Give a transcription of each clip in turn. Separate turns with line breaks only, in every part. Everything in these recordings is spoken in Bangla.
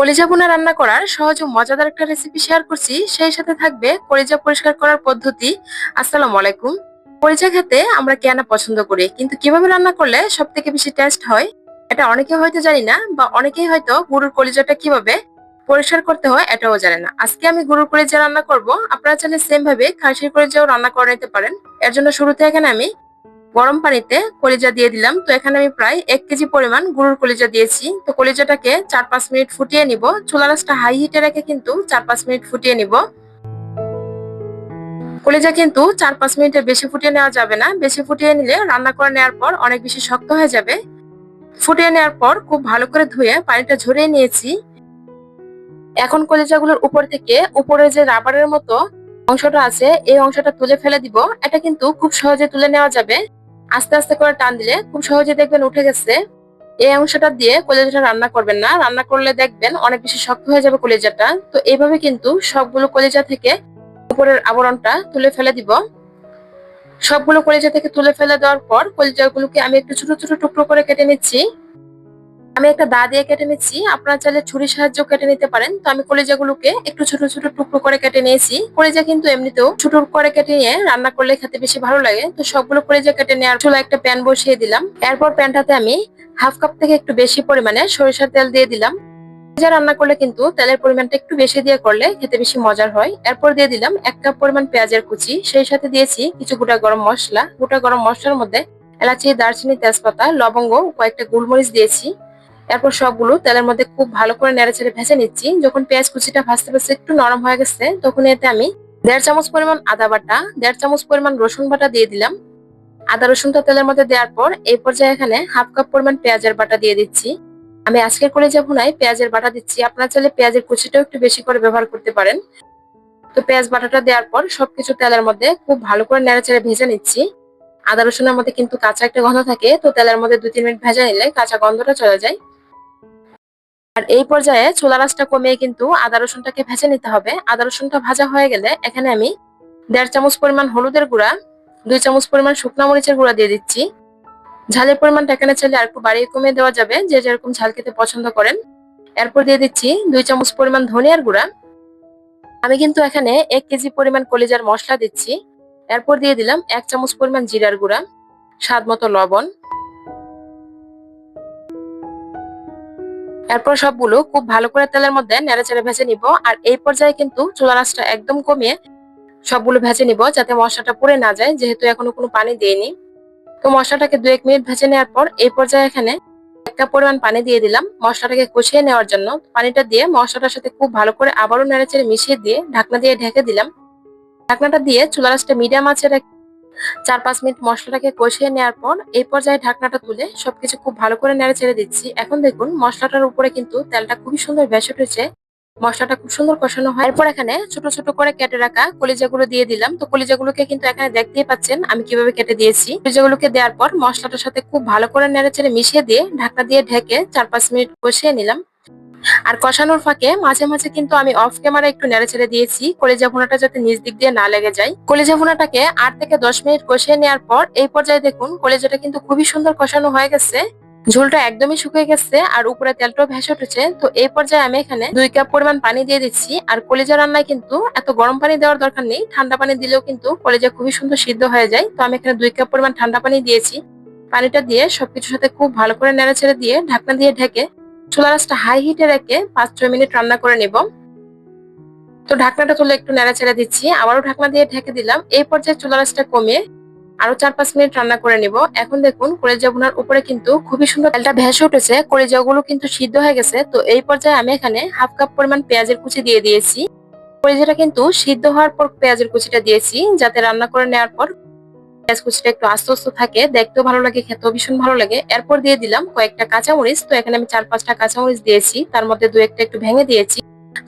কলিজা ভুনা রান্না করার সহজ ও মজাদার একটা রেসিপি শেয়ার করছি। সেই সাথে থাকবে কলিজা পরিষ্কার করার পদ্ধতি। আসসালামু আলাইকুম। কলিজা খেতে আমরা কেনা পছন্দ করি? কিন্তু কীভাবে রান্না করলে সব থেকে বেশি টেস্ট হয়? এটা অনেকে হয়তো জানি না বা অনেকেই হয়তো গরুর কলিজাটা কীভাবে পরিষ্কার করতে হয় এটাও জানে না। আজকে আমি গরুর কলিজা রান্না করব। আপনারা চাইলে সেম ভাবে খাসির কলিজাও রান্না করে নিতে পারেন। এর জন্য শুরুতে এখানে আমি গরম পানিতে কলিজা দিয়ে দিলাম। তো এখানে আমি প্রায় এক কেজি পরিমাণ গরুর কলিজা দিয়েছি। তো কলিজাটাকে চার পাঁচ মিনিট ফুটিয়ে নিব। চুলা রাসটা হাই হিটে রেখে কিন্তু চার পাঁচ মিনিট ফুটিয়ে নিব। কলিজা কিন্তু চার পাঁচ মিনিটের বেশি ফুটিয়ে নেওয়া যাবে না। বেশি ফুটিয়ে নিলে রান্না করে নেওয়ার পর অনেক বেশি শক্ত হয়ে যাবে। ফুটিয়ে নেওয়ার পর খুব ভালো করে ধুয়ে পানিটা ঝরিয়ে নিয়েছি। এখন কলিজাগুলোর উপর থেকে উপরে যে রাবারের মতো অংশটা আছে, এই অংশটা তুলে ফেলে দিব। এটা কিন্তু খুব সহজে তুলে নেওয়া যাবে। আস্তে আস্তে করে টান দিলে খুব সহজে দেখবেন উঠে গেছে। এই অংশটা দিয়ে কলেজাটা রান্না করবেন না। রান্না করলে দেখবেন অনেক বেশি শক্ত হয়ে যাবে কলেজাটা। তো এইভাবে কিন্তু সবগুলো কলেজা থেকে উপরের আবরণটা তুলে ফেলে দিব। সবগুলো কলেজা থেকে তুলে ফেলে দেওয়ার পর কলেজাগুলোকে আমি একটু ছোট ছোট টুকরো করে কেটে নিচ্ছি। আমি একটা দা দিয়ে কেটে নিচ্ছি। আপনারা চাইলে ছুরির সাহায্য কেটে নিতে পারেন। তো আমি কলিজাগুলোকে একটু ছোট ছোট টুকরো করে কেটে নিয়েছি। কলিজা কিন্তু এমনিতেও ছোট করে কেটে নিয়ে রান্না করলে খেতে বেশি ভালো লাগে। তো সবগুলো কলেজা কেটে নেওয়ার চুলা একটা প্যান বসিয়ে দিলাম। এরপর প্যানটাতে আমি হাফ কাপ থেকে একটু বেশি পরিমাণে সরিষার তেল দিয়ে দিলাম। রান্না করলে কিন্তু তেলের পরিমাণটা একটু বেশি দিয়ে করলে খেতে বেশি মজার হয়। এরপর দিয়ে দিলাম এক কাপ পরিমাণ পেঁয়াজের কুচি। সেই সাথে দিয়েছি কিছু গোটা গরম মশলা। গোটা গরম মশলার মধ্যে এলাচি, দারচিনি, তেজপাতা, লবঙ্গ কয়েকটা গোলমরিচ দিয়েছি। এরপর সবগুলো তেলের মধ্যে খুব ভালো করে নেড়ে ছেড়ে ভেজে নিচ্ছি। যখন পেঁয়াজ কুচিটা ভাজতে ভাজতে একটু নরম হয়ে গেছে, তখন এতে আমি দেড় চামচ পরিমাণ আদা বাটা, দেড় চামচ পরিমাণ রসুন বাটা দিয়ে দিলাম। আদা রসুনটা তেলের মধ্যে দেওয়ার পর এই পর্যায়ে এখানে হাফ কাপ পরিমাণ পেঁয়াজের বাটা দিয়ে দিচ্ছি। আমি আজকের করে যাব নাই পেঁয়াজের বাটা দিচ্ছি। আপনারা চাইলে পেঁয়াজের কুচিটাও একটু বেশি করে ব্যবহার করতে পারেন। তো পেঁয়াজ বাটাটা দেওয়ার পর সবকিছু তেলের মধ্যে খুব ভালো করে নেড়ে ছেড়ে ভেজে নিচ্ছি। আদা রসুনের মধ্যে কিন্তু কাঁচা একটা গন্ধ থাকে, তো তেলের মধ্যে দু তিন মিনিট ভেজে নিলে কাঁচা গন্ধটা চলে যায়। আর এই পর্যায়ে ছোলা রাসটা কমিয়ে কিন্তু আদা রসুনটাকে ভেজে নিতে হবে। আদা রসুনটা ভাজা হয়ে গেলে এখানে আমি দেড় চামচ পরিমাণ হলুদের গুঁড়া, দুই চামচ পরিমাণ শুকনো মরিচের গুঁড়া দিয়ে দিচ্ছি। ঝালের পরিমাণটা এখানে চাইলে আর একটু বাড়িয়ে কমিয়ে দেওয়া যাবে, যে যেরকম ঝাল খেতে পছন্দ করেন। এরপর দিয়ে দিচ্ছি দুই চামচ পরিমাণ ধনিয়ার গুঁড়া। আমি কিন্তু এখানে এক কেজি পরিমাণ কলিজার মশলা দিচ্ছি। এরপর দিয়ে দিলাম এক চামচ পরিমাণ জিরার গুঁড়া, স্বাদ মতো লবণ। এরপর সবগুলো খুব ভালো করে তেলের মধ্যে নেড়ে চেড়ে ভেজে নিব। আর এই পর্যায়ে কিন্তু চুলা রাসটা একদম কমিয়ে সবগুলো ভেজে নিব যাতে মশলাটা পুড়ে না যায়, যেহেতু এখনও কোনো পানি দিইনি। তো মশলাটাকে দু এক মিনিট ভেজে নেওয়ার পর এই পর্যায়ে এখানে একটা পরিমাণ পানি দিয়ে দিলাম মশলাটাকে কষিয়ে নেওয়ার জন্য। পানিটা দিয়ে মশলাটার সাথে খুব ভালো করে আবারও নেড়ে চেড়ে মিশিয়ে দিয়ে ঢাকনা দিয়ে ঢেকে দিলাম। ঢাকনাটা দিয়ে চুলা রাসটা মিডিয়াম আছে চার পাঁচ মিনিট মশলাটাকে কষিয়ে নেওয়ার পর এই পর্যায়ে ঢাকনাটা তুলে সবকিছু খুব ভালো করে নেড়ে ছেড়ে দিচ্ছি। এখন দেখুন মশলাটার উপরে কিন্তু তেলটা খুবই সুন্দর ভেসে উঠেছে। মশলাটা খুব সুন্দর কষানো হয়। এরপর এখানে ছোট ছোট করে কেটে রাখা কলিজাগুলো দিয়ে দিলাম। তো কলিজাগুলোকে কিন্তু এখানে দেখতেই পাচ্ছেন আমি কীভাবে কেটে দিয়েছি। কলিজাগুলোকে দেওয়ার পর মশলাটার সাথে খুব ভালো করে নেড়ে ছেড়ে মিশিয়ে দিয়ে ঢাকা দিয়ে ঢেকে চার পাঁচ মিনিট কষিয়ে নিলাম। আর কষানোর ফাঁকে মাঝে মাঝে কিন্তু আমি অফ ক্যামেরা একটু নেড়ে ছেড়ে দিয়েছি। কলেজা ভুনাটা যাতে নিচ দিক দিয়ে না লেগে যায়। কলেজা ভুনাটাকে আট থেকে দশ মিনিট কষিয়ে নেওয়ার পর এই পর্যায়ে দেখুন কলেজাটা কিন্তু খুবই সুন্দর কষানো হয়ে গেছে। ঝোলটা একদমই শুকিয়ে গেছে আর উপরে তেলটাও ভেসে উঠেছে। তো এই পর্যায়ে আমি এখানে দুই কাপ পরিমাণ পানি দিয়ে দিচ্ছি। আর কলেজা রান্নায় কিন্তু এত গরম পানি দেওয়ার দরকার নেই। ঠান্ডা পানি দিলেও কিন্তু কলেজা খুবই সুন্দর সিদ্ধ হয়ে যায়। তো আমি এখানে দুই কাপ পরিমাণ ঠান্ডা পানি দিয়েছি। পানিটা দিয়ে সবকিছুর সাথে খুব ভালো করে নেড়ে ছেড়ে দিয়ে ঢাকনা দিয়ে ঢেকে চুলা রাসটা হাই হিটে রেখে পাঁচ ছয় মিনিট রান্না করে নিব। তো ঢাকনাটা তুলে একটু নেড়া ছেড়ে দিচ্ছি। আবারও ঢাকনা দিয়ে ঢেকে দিলাম। এই পর্যায়ে চুলা রাসটা কমে আরও চার পাঁচ মিনিট রান্না করে নিব। এখন দেখুন কলেজা বোনার উপরে কিন্তু খুবই সুন্দর তেলটা ভেসে উঠেছে। কলেজাগুলো কিন্তু সিদ্ধ হয়ে গেছে। তো এই পর্যায়ে আমি এখানে হাফ কাপ পরিমাণ পেঁয়াজের কুচি দিয়ে দিয়েছি। কলেজাটা কিন্তু সিদ্ধ হওয়ার পর পেঁয়াজের কুচিটা দিয়েছি, যাতে রান্না করে নেওয়ার পর কুচিটা একটু আস্তে আস্তে থাকে দেখতেও ভালো লাগে খেতেও ভীষণ ভালো লাগে। এরপর দিয়ে দিলাম কয়েকটা কাঁচামরিচ তো এখানে আমি চার পাঁচটা কাঁচামরিচ দিয়েছি। তার মধ্যে দু একটা একটু ভেঙে দিয়েছি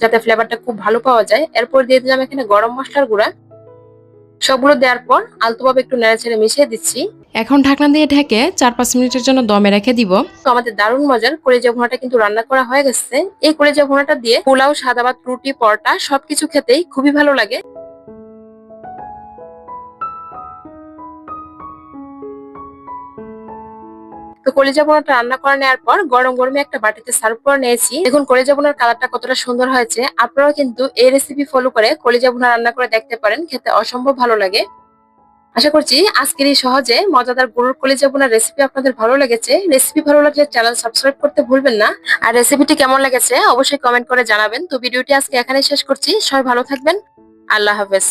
যাতে ফ্লেভারটা খুব ভালো পাওয়া যায়। এরপর দিয়ে দিলাম এখানে গরম মশলার গুঁড়া। সবগুলো দেওয়ার পর আলতোভাবে একটু নেড়ে ছেড়ে মিশিয়ে দিচ্ছি।
এখন ঢাকনা দিয়ে ঢেকে চার পাঁচ মিনিটের জন্য দমে রেখে দিব।
তো আমাদের দারুণ মজার কলেজা ভুনাটা কিন্তু রান্না করা হয়ে গেছে। এই কলেজা ভুনাটা দিয়ে পোলাও সাদা ভাত রুটি পরোটা সবকিছু খেতেই খুবই ভালো লাগে। তো কলিজা বোনাটা রান্না করে নেওয়ার পর গরম গরমে একটা বাটিতে সার্ভ করে নিয়েছি। দেখুন কলিজা বোনার কালারটা কতটা সুন্দর হয়েছে। আপনারাও কিন্তু এই রেসিপি ফলো করে কলিজা বোনা রান্না করে দেখতে পারেন, খেতে অসম্ভব ভালো লাগে। আশা করছি আজকের এই সহজে মজাদার গরুর কলিজা বোনার রেসিপি আপনাদের ভালো লেগেছে। রেসিপি ভালো লাগলে চ্যানেল সাবস্ক্রাইব করতে ভুলবেন না। আর রেসিপিটি কেমন লেগেছে অবশ্যই কমেন্ট করে জানাবেন। তো ভিডিওটি আজকে এখানে শেষ করছি। সবাই ভালো থাকবেন। আল্লাহ হাফেজ।